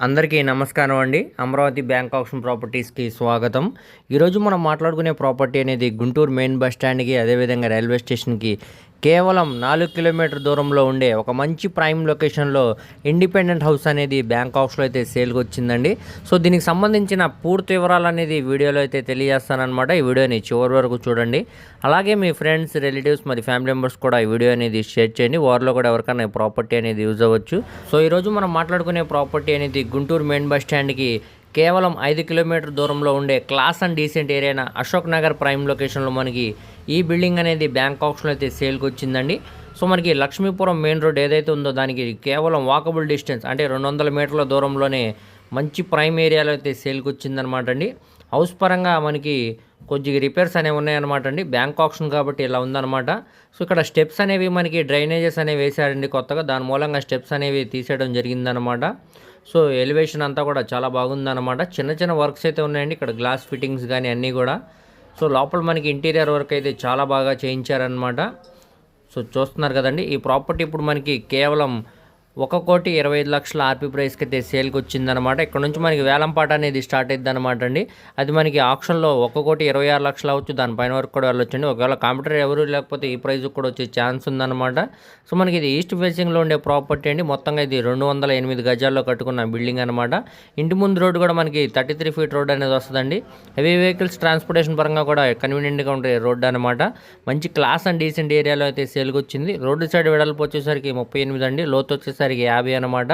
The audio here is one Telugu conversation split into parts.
అందరికీ నమస్కారం అండి. అమరావతి బ్యాంక్ ఆప్షన్ ప్రాపర్టీస్కి స్వాగతం. ఈరోజు మనం మాట్లాడుకునే ప్రాపర్టీ అనేది గుంటూరు మెయిన్ బస్ స్టాండ్కి అదేవిధంగా రైల్వే స్టేషన్కి కేవలం నాలుగు కిలోమీటర్ దూరంలో ఉండే ఒక మంచి ప్రైమ్ లొకేషన్లో ఇండిపెండెంట్ హౌస్ అనేది బ్యాంక్ అయితే సేల్కి వచ్చిందండి. సో దీనికి సంబంధించిన పూర్తి వివరాలు అనేది వీడియోలో అయితే తెలియజేస్తానమాట ఈ వీడియోని చివరి వరకు చూడండి. అలాగే మీ ఫ్రెండ్స్ రిలేటివ్స్ మరి ఫ్యామిలీ మెంబర్స్ కూడా ఈ వీడియో అనేది షేర్ చేయండి. వారిలో కూడా ఎవరికైనా ప్రాపర్టీ అనేది యూజ్ అవ్వచ్చు. సో ఈరోజు మనం మాట్లాడుకునే ప్రాపర్టీ అనేది గుంటూరు మెయిన్ బస్ స్టాండ్కి కేవలం ఐదు కిలోమీటర్ దూరంలో ఉండే class and decent area Ashok Nagar prime లొకేషన్లో మనకి ఈ బిల్డింగ్ అనేది బ్యాంక్ ఆప్షన్లో అయితే సేల్కి వచ్చిందండి సో మనకి లక్ష్మీపురం మెయిన్ రోడ్ ఏదైతే ఉందో దానికి కేవలం వాకబుల్ డిస్టెన్స్ అంటే రెండు వందల మీటర్ల దూరంలోనే మంచి ప్రైమ్ ఏరియాలో అయితే సేల్కి వచ్చిందనమాట అండి హౌస్ పరంగా మనకి కొద్దిగా రిపేర్స్ అనేవి ఉన్నాయన్నమాట అండి బ్యాంక్ ఆప్షన్ కాబట్టి ఇలా ఉందన్నమాట. సో ఇక్కడ స్టెప్స్ అనేవి మనకి డ్రైనేజెస్ అనేవి వేశారండి కొత్తగా. దాని మూలంగా స్టెప్స్ అనేవి తీసేయడం జరిగిందనమాట సో ఎలివేషన్ అంతా కూడా చాలా బాగుందన్నమాట. చిన్న చిన్న వర్క్స్ అయితే ఉన్నాయండి. ఇక్కడ గ్లాస్ ఫిట్టింగ్స్ కానీ అన్నీ కూడా. సో లోపల మనకి ఇంటీరియర్ వర్క్ అయితే చాలా బాగా చేయించారనమాట సో చూస్తున్నారు కదండి. ఈ ప్రాపర్టీ ఇప్పుడు మనకి కేవలం ఒక కోటి ఇరవై ఐదు లక్షల ఆర్పీ ప్రైస్కి అయితే సేల్కి వచ్చిందనమాట ఇక్కడ నుంచి మనకి వేలంపాట అనేది స్టార్ట్ అయింది అనమాట అండి. అది మనకి ఆప్షన్లో ఒక కోటి ఇరవై ఆరు లక్షలు అవచ్చు దానిపైన వరకు కూడా వెళ్ళొచ్చండి. ఒకవేళ కంప్యూటర్ ఎవరు లేకపోతే ఈ ప్రైస్ కూడా వచ్చే ఛాన్స్ ఉందన్నమాట. సో మనకి ఇది ఈస్ట్ ఫేసింగ్లో ఉండే ప్రాపర్టీ అండి. మొత్తంగా ఇది రెండు వందల ఎనిమిది గజాల్లో కట్టుకున్న బిల్డింగ్ అనమాట ఇంటి ముందు రోడ్డు కూడా మనకి థర్టీ త్రీ ఫీట్ రోడ్ అనేది వస్తుందండి. హెవీ వెహికల్స్ ట్రాన్స్పోర్టేషన్ పరంగా కూడా కన్వీనియంట్గా ఉండే రోడ్డు అనమాట మంచి క్లాస్ అండ్ డీసెంట్ ఏరియాలో అయితే సేల్కి వచ్చింది. రోడ్డు సైడ్ వెడల్పు వచ్చేసరికి ముప్పై ఎనిమిది అండి. లోతు వచ్చేసరికి యాభై అనమాట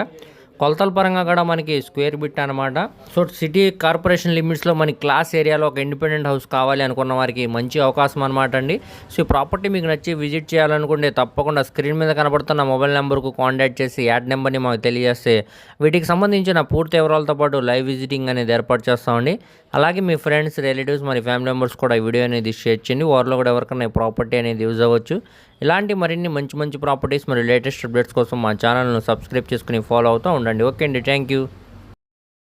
కొలతల పరంగా కూడా మనకి స్క్వేర్ బిట్ అనమాట సో సిటీ కార్పొరేషన్ లిమిట్స్లో మనకి క్లాస్ ఏరియాలో ఒక ఇండిపెండెంట్ హౌస్ కావాలి అనుకున్న వారికి మంచి అవకాశం అనమాట అండి. సో ఈ ప్రాపర్టీ మీకు నచ్చి విజిట్ చేయాలనుకుంటే తప్పకుండా స్క్రీన్ మీద కనబడుతున్న మొబైల్ నెంబర్కు కాంటాక్ట్ చేసి యాడ్ నెంబర్ని మాకు తెలియజేస్తే వీటికి సంబంధించిన పూర్తి వివరాలతో పాటు లైవ్ విజిటింగ్ అనేది ఏర్పాటు చేస్తామండి అలాగే మీ ఫ్రెండ్స్ రిలేటివ్స్ మరి ఫ్యామిలీ మెంబర్స్ కూడా ఈ వీడియో అనేది షేర్ చేయండి. వారిలో కూడా ఎవరికైనా ప్రాపర్టీ అనేది యూజ్ అవ్వచ్చు. ఇలాంటి మరిన్ని మంచి మంచి ప్రాపర్టీస్ మరియు లేటెస్ట్ అప్డేట్స్ కోసం మా ఛానల్ను సబ్స్క్రైబ్ చేసుకుని ఫాలో అవుతూ ఉండండి. ఓకే అండి. Thank you